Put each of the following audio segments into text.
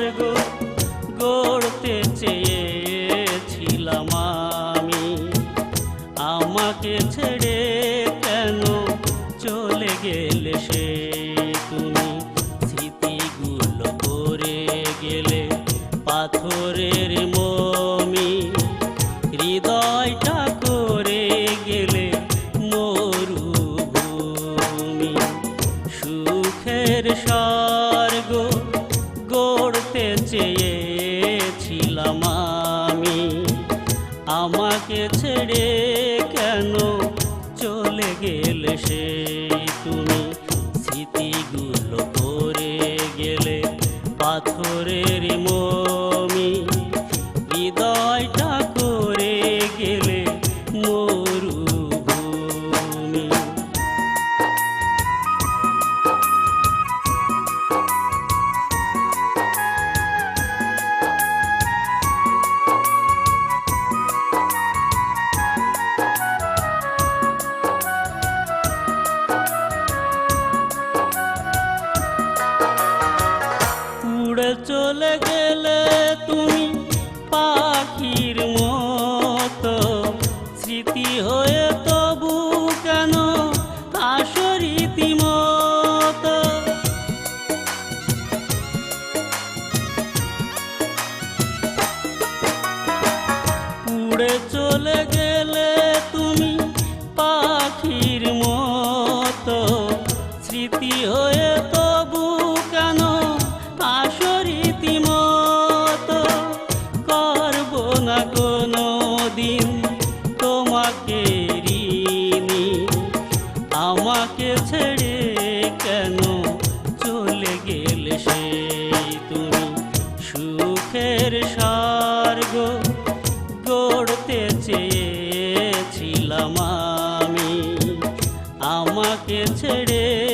তোমার গড়তে চেয়েছিলাম আমি। আমাকে ছেড়ে কেন চলে গেলে সে তুমি? স্মৃতিগুলো করে গেলে পাথরের চেয়েছিলাম আমি। আমাকে ছেড়ে কেন চলে গেলে সে তুমি? স্মৃতিগুলো করে গেলে পাথরের মমি। হৃদয়টা চলে গেলে তুমি পাখির মতো স্মৃতি হয়ে তবু কেন আসো রীতিমতো? উড়ে চলে গেলে তুমি পাখির মতো স্মৃতি হয়ে তবু তোমাকে ঋণী আমাকে ছেড়ে কেন চলে গেলে সে তুমি? সুখের স্বর্গ গড়তে চেয়েছিলাম আমি। আমাকে ছেড়ে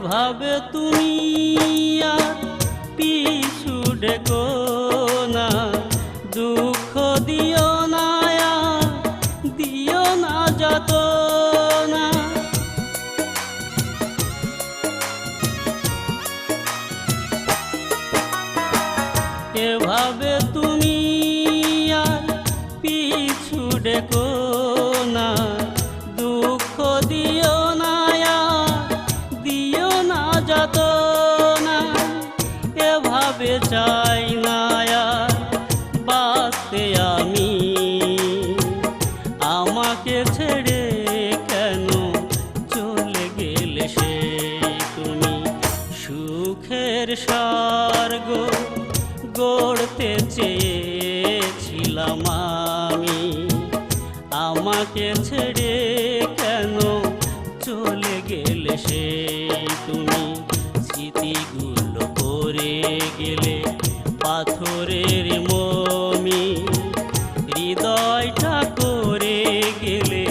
এভাবে তুমি আর পিছু ডেকো না। দুঃখ দিও না দিও না যত না এভাবে বাঁচতে আমি। আমাকে ছেড়ে কেন চলে গেলে সে তুমি? সুখের গড়তে চেয়েছিলাম আমি। আমাকে ছেড়ে কেন চলে গেলে সে তুমি? স্মৃতিগুলো করে গেলে পাথরের মমি, হৃদয়টা করে গেলে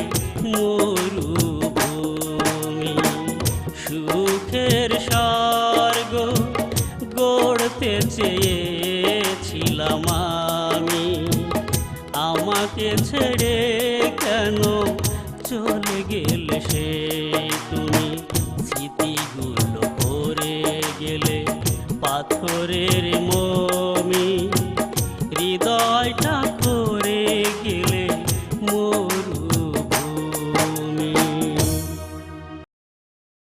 মরুভূমি। সুখের স্বর্গ গড়তে চেয়েছিলাম আমি। আমাকে ছেড়ে কেন চলে গেলে সে তুমি? স্মৃতিগুলো করে গেলে পাথরের মমি হৃদয়টা করে গেল।